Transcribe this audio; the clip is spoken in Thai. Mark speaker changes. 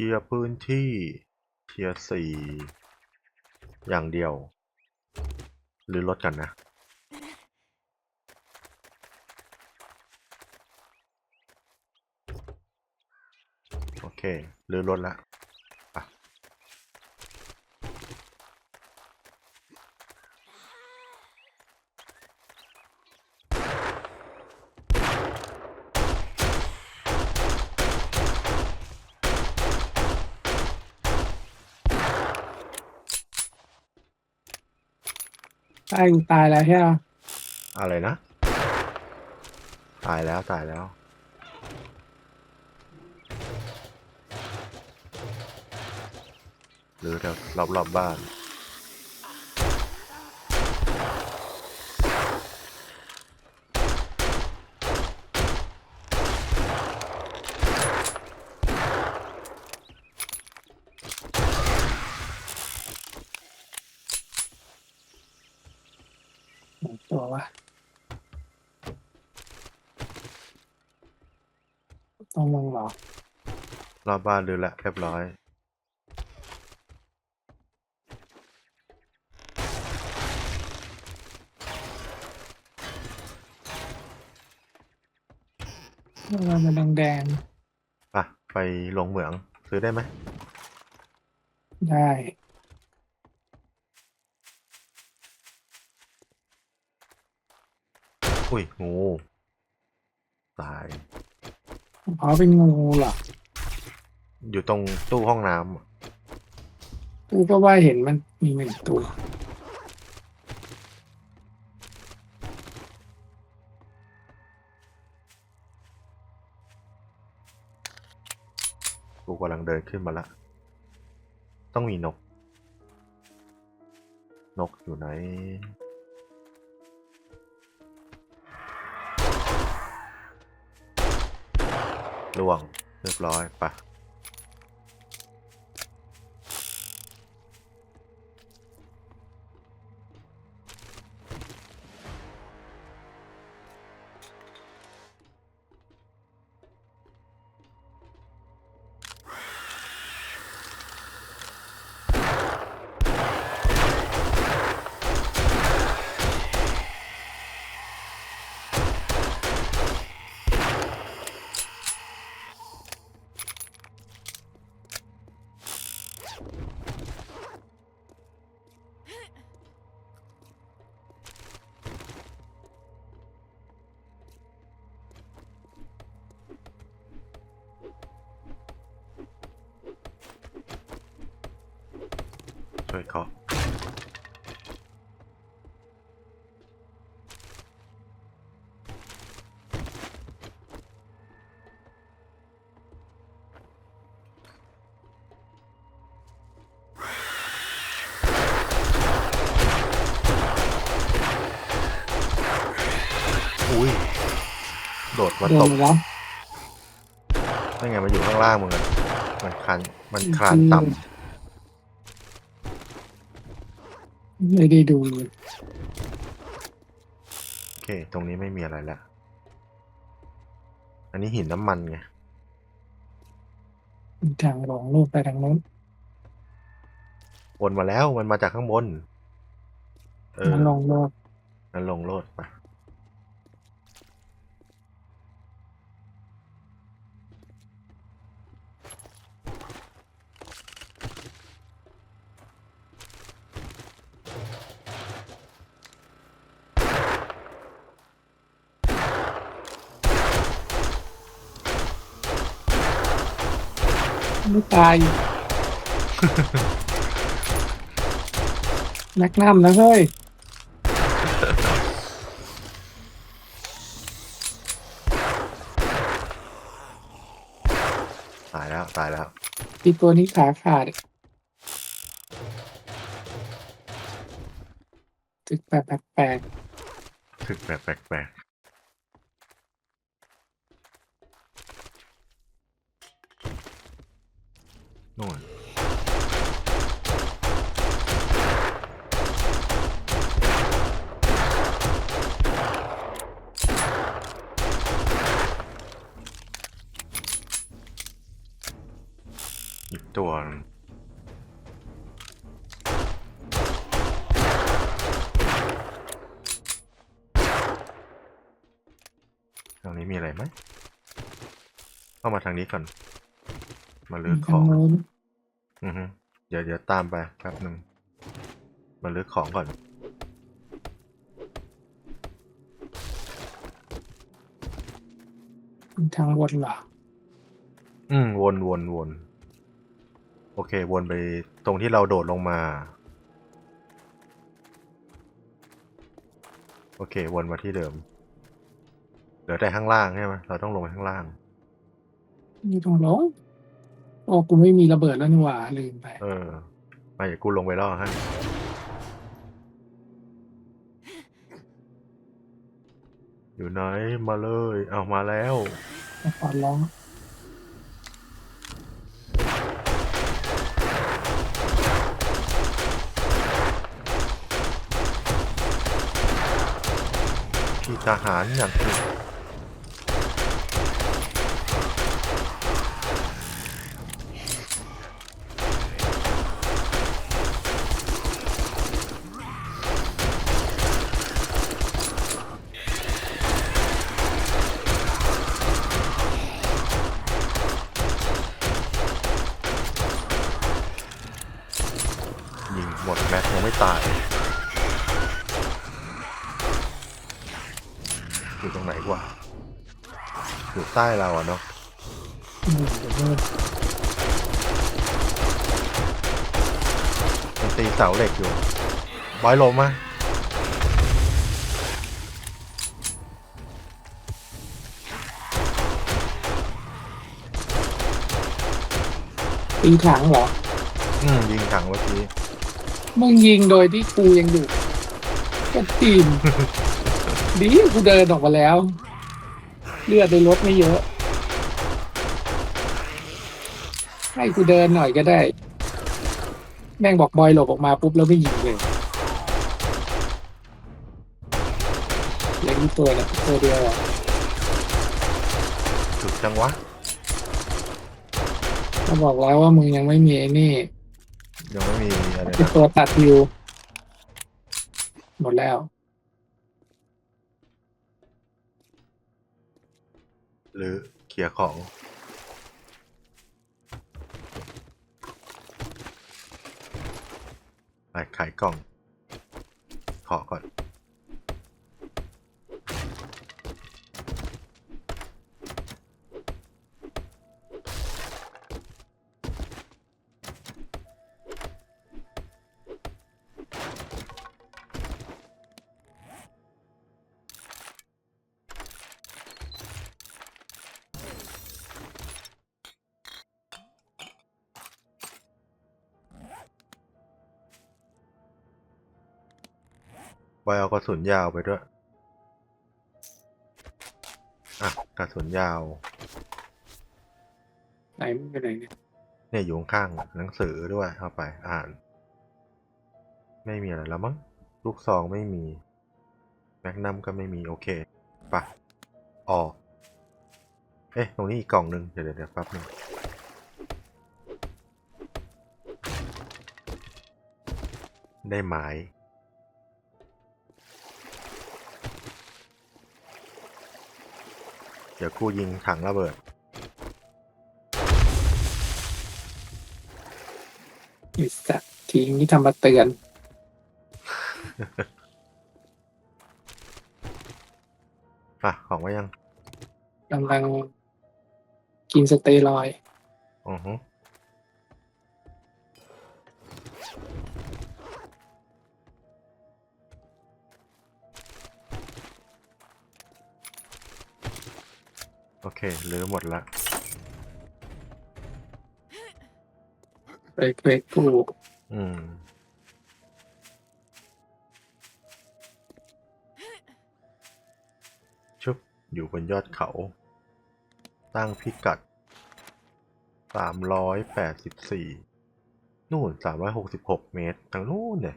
Speaker 1: ทียร์พื้นที่เทียร์สี่อย่างเดียว หรือลดกันนะ โอเค หรือลดละ
Speaker 2: ตายตายแล้วใช่ไหม
Speaker 1: อะไรนะ ตายแล้วตายแล้ว หรือแถวรอบรอบๆบ้าน
Speaker 2: ตัววะต้องมึงเหรอ
Speaker 1: รอบบ้านหรือละเรียบร้อย
Speaker 2: มันเป็นแดง
Speaker 1: อะ ไปลงเหมือง ซื้อได้ไหม
Speaker 2: ๆได้
Speaker 1: อุ้ยงูตาย
Speaker 2: อ๋อเป็นงูเหรอ
Speaker 1: อยู่ตรงตู้ห้องน้ำอะ
Speaker 2: กูก็ว่าเห็นมันมีหนึ่งตัว
Speaker 1: กูกำลังเดินขึ้นมาละ ต้องมีนก นกอยู่ไหน ล่วงเรียบร้อยปะ วยเคาะอุ้ย โดดมา
Speaker 2: โด
Speaker 1: ต
Speaker 2: น
Speaker 1: บ
Speaker 2: ไปแล้ว
Speaker 1: นั่นไงมันอยู่ข้างล่างมึงอะมันคัน มันคลานต่
Speaker 2: ไม่ได้ดูำ
Speaker 1: โอเค ตรงนี้ไม่มีอะไรละ อันนี้หินน้ำมันไง
Speaker 2: มีทางลงลูกไปทางนู้น
Speaker 1: วนมาแล้วมันมาจากข้างบน เออ
Speaker 2: มันลงโลก
Speaker 1: นั้นลงโลดไป
Speaker 2: ไม่ตาย แมกนัมนะเฮ้ย
Speaker 1: ตายแล้วตายแล้ว
Speaker 2: อีตัวนี้ขาขาดตึกแปลกแปลก
Speaker 1: ถึกแปลกแปลกแปลก นู่นอีกตัวทางนี้มีอะไรไหมเข้ามาทางนี้ก่อน มาลื้อข
Speaker 2: ทา
Speaker 1: องง
Speaker 2: โน้น
Speaker 1: อือฮึเดี๋ยวเดี๋ยวตามไปแป๊บหนึ่ง มาลื้อของก่อน
Speaker 2: ทางวนเหรอ
Speaker 1: อืม วนวนวน โอเค วนไปตรงที่เราโดดลงมา โอเค วนมาที่เดิม เหลือแต่ข้างล่างใช่ไหมเราต้องลงไปข้างล่าง
Speaker 2: นี่ตรงลง โอ้กูไม่มีระเบิดแล้วนี่หว่าลืมไป
Speaker 1: เออมาอย่ากูลงไปล่อให้อยู่ไหนมาเลยเอามาแล้ว
Speaker 2: แต่ขอร้อง
Speaker 1: พี่ทหารอย่างที่ยิ ยังไม่ตาย อยู่ตรงไหนกว่าอยู่ใต้เราอะเนาะ
Speaker 2: อืมเดี๋ยวเลิก
Speaker 1: มันตีเสาเหล็กอยู่ บอยลงมา
Speaker 2: ตีถังเหรอ
Speaker 1: อืมยิงถังเมื่อกี้
Speaker 2: มึงยิงโดยที่กูยังอยู่ก็ตีน ดีกูเดินออกมาแล้ว เลือดในรถไม่เยอะ ให้กูเดินหน่อยก็ได้ แม่งบอกบอยหลบออกมาปุ๊บแล้วไม่ยิงเลยเหลืออีกตัวเนี่ยตัวเดียวอะ
Speaker 1: สุดจังวะ
Speaker 2: ก็บอกแล้วว่ามึงยังไม่มีไอ้นี่
Speaker 1: ยังไม่มีอะไร
Speaker 2: เป็น
Speaker 1: นะ
Speaker 2: ตัวตัดวิวหมดแล้ว
Speaker 1: หรือเคลียร์ของ ไปขายกล่อง ขอก่อน ไว้เอากระสุนยาวไปด้วย อะกระสุนยาว
Speaker 2: ไหนมึงไปไหนเนี่ย
Speaker 1: เนี่ยอยู่ข้างๆหนังสือด้วยเข้าไปอ่าน ไม่มีอะไรแล้วมั้งลูกซองไม่มี แมกนัมก็ไม่มีโอเคไปะออก เอ๊ะ ตรงนี้อีกกล่องหนึ่งเดี๋ยวเดี๋ยวเดี๋ยวแป๊บหนึงได้ไม้ เดี๋ยวกูยิงถังระเบิด
Speaker 2: ไอิสัตว์ทิ้งที่ทำมาเตือน
Speaker 1: อะ ของไว้ยัง
Speaker 2: กำลังกินสเตียรอยด์
Speaker 1: อือฮึ โอเคเหลือหมดละ
Speaker 2: ไปเควกกู
Speaker 1: อืม ชุบอยู่บนยอดเขา ตั้งพิกัดสามร้อยแปดสิบสี่นู่นสามร้อยหกสิบหกเมตรทางนู่นเนี่ย